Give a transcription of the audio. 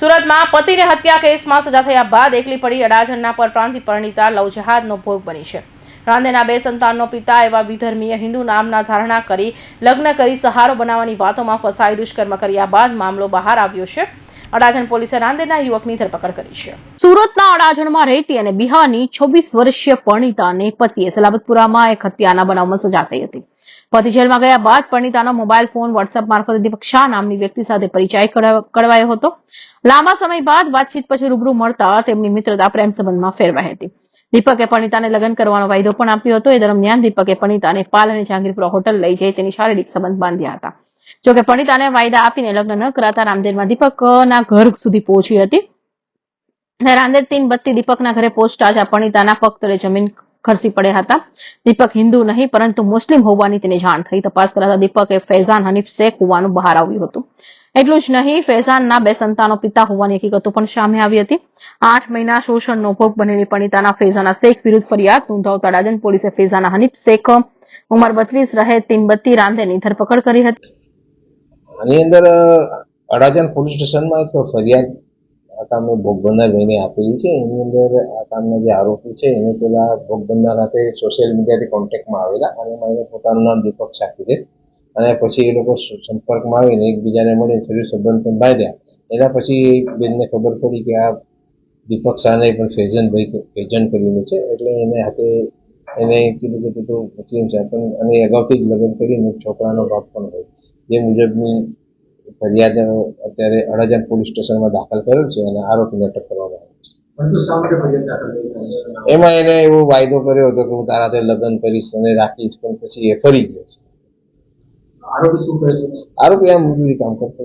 સુરતમાં પતિને હત્યા કેસમાં સજા થયા બાદ એકલી પડી અડાજણના પરપ્રાંતિ પરિણીતા લવજહાદનો ભોગ બની છે. રાંદેના બે સંતાનનો પિતા એવા વિધર્મીય હિન્દુ નામના ધારણા કરી, લગ્ન કરી, સહારો બનાવવાની વાતોમાં ફસાઈ, દુષ્કર્મ કર્યા બાદ મામલો બહાર આવ્યો છે. અડાજણ પોલીસે રાંદેના યુવકની ધરપકડ કરી છે. સુરતના અડાજણમાં રહેતી અને બિહારની છવ્વીસ વર્ષીય પરણિતાને પતિએ સલાબતપુરામાં એક હત્યાના બનાવમાં સજા થઈ હતી. પતિ જેલમાં ગયા બાદ પરણિતાનો મોબાઈલ ફોન, વોટ્સએપ મારફતે દીપક શાહ નામની વ્યક્તિ સાથે પરિચય કરાવ- કરાવાયો હતો. લાંબા સમય બાદ વાતચીત પછી રૂબરૂ મળતા તેમની મિત્રતા પ્રેમ સંબંધમાં ફેરવાઈ હતી. દીપકે પરણિતાને લગ્ન કરવાનો વાયદો પણ આપ્યો હતો. એ દરમિયાન દીપકે પરણિતાને પાલ અને જહાંગીરપુરા હોટલ લઈ જઈ તેની શારીરિક સંબંધ બાંધ્યા હતા. જોકે પરણિતાને વાયદા આપીને લગ્ન ન કરાતા રામદેવમાં દીપકના ઘર સુધી પહોંચી હતી. અને રાંદેર તીન બત્તી દીપકના ઘરે પહોંચતા જ આ પરણિતાના પગ જમીન ખરસી પડ્યા હતા. દીપક હિન્દુ નહીં, પરંતુ મુસ્લિમ હોવાની તેને જાણ થઈ. તપાસ કરાતા દીપકે ફૈઝાન હનીફ શેખ હોવાનું બહાર આવ્યું હતું. એટલું જ નહીં, ફૈઝાનના બે સંતાનો પિતા હોવાની હકીકતો પણ સામે આવી હતી. આઠ મહિના શોષણનો ભોગ બનેલી પણિતાના ફૈઝાના શેખ વિરુદ્ધ ફરિયાદ નોંધાવતા રાજન પોલીસે ફૈઝાના હનીફ શેખ ઉંમર બત્રીસ રહે તીનબત્તી રાંદેની ધરપકડ કરી હતી. આની અંદર અડાજણ પોલીસ સ્ટેશનમાં એક ફરિયાદ આ કામે ભોગ બનનાર ભાઈને આપેલી છે. એની અંદર આ કામના જે આરોપી છે, એને પેલા ભોગ સાથે સોશિયલ મીડિયાથી કોન્ટેક્ટમાં આવેલા અને એમાં પોતાનું નામ દીપક સાખી અને પછી એ લોકો સંપર્કમાં આવીને એકબીજાને મળીને શરીર સંબંધ પણ બાંધ્યા એના પછી બેનને ખબર પડી કે આ દીપક શાહને પણ ફેઝન ભાઈ ફેઝન કરીને છે. એટલે એને હાથે એને કીધું કે તું મુસ્લિમ છે. પણ અને અગાઉથી જ લગ્ન કરીને છોકરાનો બાપ પણ હોય. જે મુજબની ફરિયાદ અત્યારે અડાજણ પોલીસ સ્ટેશનમાં દાખલ કરેલ છે અને આરોપીને અટક કરવામાં આવી છે. એમાં એને એવો વાયદો કર્યો હતો કે હું તારા હાથે લગ્ન કરીશ અને રાખીશ પણ પછી એ ફરી ગયો છે. આરોપી શું કરે છે? આરોપી આ મજૂરી કામ કરતો.